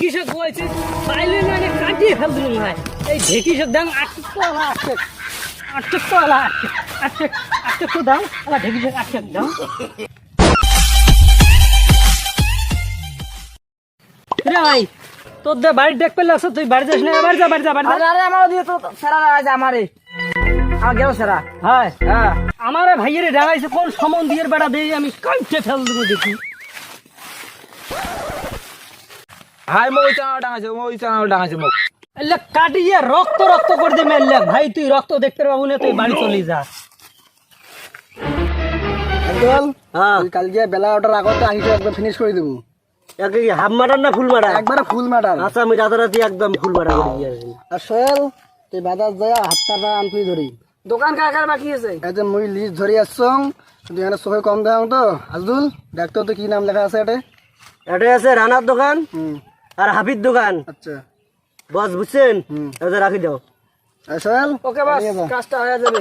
ঢেকি শাক বয়েছে পাইলে কাটিয়ে না এই ঢেকি শাক দাম আটশো টাকা আটশো আটশো টাকা আটশো আটশো দাম? আবার ঢেকি শাক আটশো দাম। রে ভাই তোর দে বাড়ি দেখ পেলে আসো তুই বাড়ি যাস না বাড়ি যা বাড়ি যা বাড়ি যা। আরে আমার দিয়ে তো সেরা আছে আমারে আমার গেল সেরা। হ্যাঁ। হ্যাঁ। আমার ভাইয়ের ডাঙাইছে কোন সমন দিয়ে বেড়া দিয়ে আমি কাইটে ফেল দেবো দেখি। হাই মই চানা ডাঙাছে মই চানা ডাঙাছে মোক। এলে কাটিয়ে রক্ত রক্ত করে দে মেললে ভাই তুই রক্ত দেখতে পাবো না? তুই বাড়ি চলে যা। একদল হ্যাঁ কালকে বেলা ওটার আগতে আহিটো একদম ফিনিশ করে দেবো। হাফ মারার না ফুল মারা একবারে ফুল ম্যাটার আচ্ছা আমি রাতারাতি একদম ফুল মারা করে দিয়ে আসি আর সোহেল তুই বাজার যায় হাতটা আনতুই ধরি দোকান কার কার বাকি আছে? এই যে মুই লিস্ট ধরি আসছং তুই এখানে সবাই কম দাম তো। আজদুল দেখতো তো কি নাম লেখা আছে এটা এটা আছে রানার দোকান। হুম আর হাফির দোকান। আচ্ছা। বস বুঝছেন? রাখি দাও। ওকে বাস কাজটা হয়ে যাবে।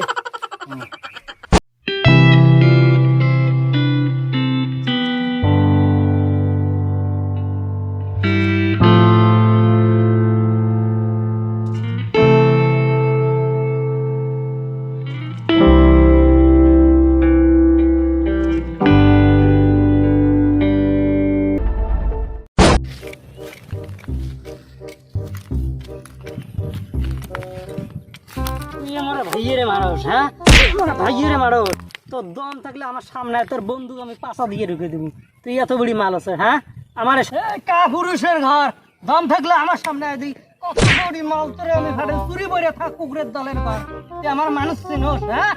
ভাইয়েরে মারস হ্যাঁ? আমার ভাইয়েরে মারস। তোর দম থাকলে আমার সামনে তোর বন্দুক আমি পাশা দিয়ে ঢুকে দেবো। তুই এত বড়ি মাল আছে হ্যাঁ? আমার কা পুরুষের ঘর। দম থাকলে আমার সামনে দিই। কত বড়ি মাল তোরে আমি ফাটে চুরি বইরে থাক কুকুরের দলের ঘর। তুই আমার মানুষ চিনোস হ্যাঁ?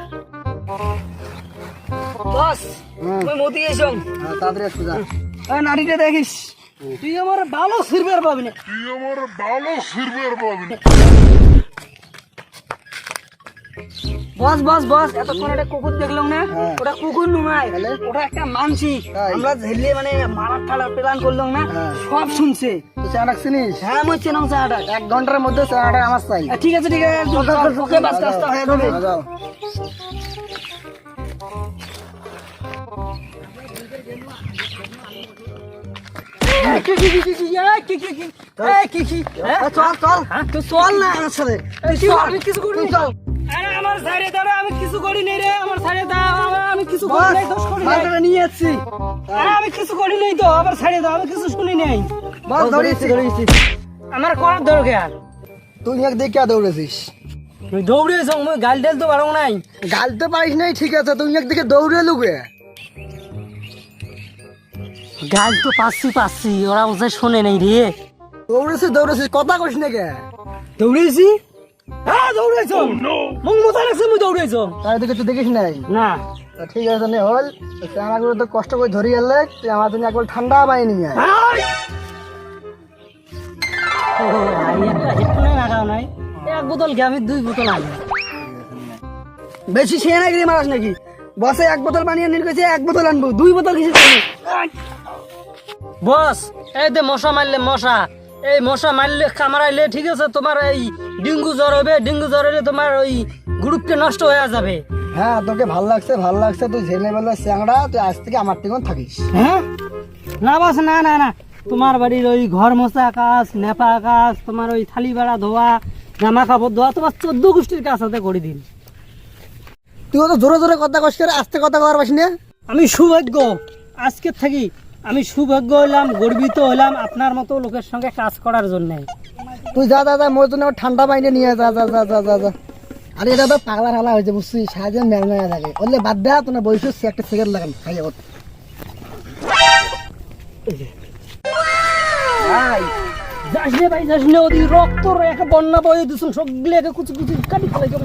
বস হুম। মতি এসম হ্যাঁ, তাড়াতাড়ি আসু যা। নারীটা দেখিস তুই আমার ভালো ছিড়বার পাবি না। বস বস বস এতক্ষণ একটা কুকুর দেখলাম না? হ্যাঁ। ওটা কুকুর নুমাই ওটা একটা মানসি। আমরা ঝেলে মানে মারার ঠালার প্ল্যান করলাম না হ্যাঁ। সব শুনছে। হ্যাঁ চেনাম চাটা এক ঘণ্টার মধ্যে চাটা আমার চাই। ঠিক আছে ঠিক আছে ওকে বাস হয়ে যাবে। হ্যাঁ, হ্যাঁ? চল চল। তুই চল না আমার সাথে। তুই চল। আমি কিছু করিনি চল। আমার সাইডে দাও রে, আমি কিছু করি নাই রে আমার সাইডে দাও আমি কিছু করি নাই দোষ করি নাই। মালটা নিয়ে যাচ্ছি। আরে আমি কিছু করি নাই তো আমার সাইডে দাও আমি কিছু শুনি নাই। বস ধরেছি ধরেছি আমার করার দরকার। তুই এক দেখে দৌড়েছিস। তুই দৌড়েছ মুই গাল ঢেল তো পারো নাই। গালতে পারিস নাই ঠিক আছে তুই এক দিকে দৌড়ে লুকে গাল তো পাচ্ছি পাচ্ছি ওরা শোনে নাই রে। দৌড়েছিস দৌড়েছিস কথা কইস না কে। দৌড়েছি? হ্যাঁ দৌড়েছ। মুখ মোতা রাখছে মুই দৌড়েছ। তাই দিকে তুই দেখিস নাই? না। তা ঠিক আছে নে হল। চানাগুলো তো কষ্ট করে ধরি এলে তুই আমার জন্য একবার ঠান্ডা পাই নিয়ে আয়। আয়! ও ভাই একটা হেডফোনে লাগাও নাই। এক বোতল গে আমি দুই বোতল আনি বেশি সে নাকি মারাস নাকি? বসে এক বোতল পানি আনিয়ে গেছে এক বোতল আনব। দুই বোতল কিছু বস এই দে মশা মারলে মশা। এই মশা মারলে কামড়াইলে ঠিক আছে তোমার এই ডেঙ্গু জ্বর হবে ডেঙ্গু জ্বর হলে তোমার ওই গ্রুপকে নষ্ট হয়ে যাবে। হ্যাঁ তোকে ভালো লাগছে ভালো লাগছে তুই ঝেলে বেলা চ্যাংড়া তুই আজ থেকে আমার থেকে থাকিস। হ্যাঁ? না বাস না না না। তোমার বাড়ির ওই ঘর মোছা কাজ নেপা কাজ তোমার ওই থালি বেড়া ধোয়া জামা কাপড় ধোয়া তোমার চোদ্দ গোষ্ঠীর কাজ হাতে করে দিন। তুই তো জোরে জোরে কথা কষ্ট করে আস্তে কথা কর পাস না আমি সৌভাগ্য আজকে থাকি আমি সৌভাগ্য হলাম গর্বিত হলাম আপনার মতো লোকের সঙ্গে কাজ করার জন্যে। তুই যা যা মোর জন্য ঠান্ডা পাইনে নিয়ে যা যা যা যা যা যা। আরে এটা তো পাগলা হালা হয়েছে বুঝছিস? সাহায্যে মেলমেলা থাকে। বললে বাদ দেয়া তোমার বয়স সে একটা সিগারেট লাগান খাই যাব। যাস রে ভাই যাস রে ওদি রক্ত রেখে বন্যা বয়ে দিছুন সবগুলো একে কুচি কুচি কাটি ফেলে চল।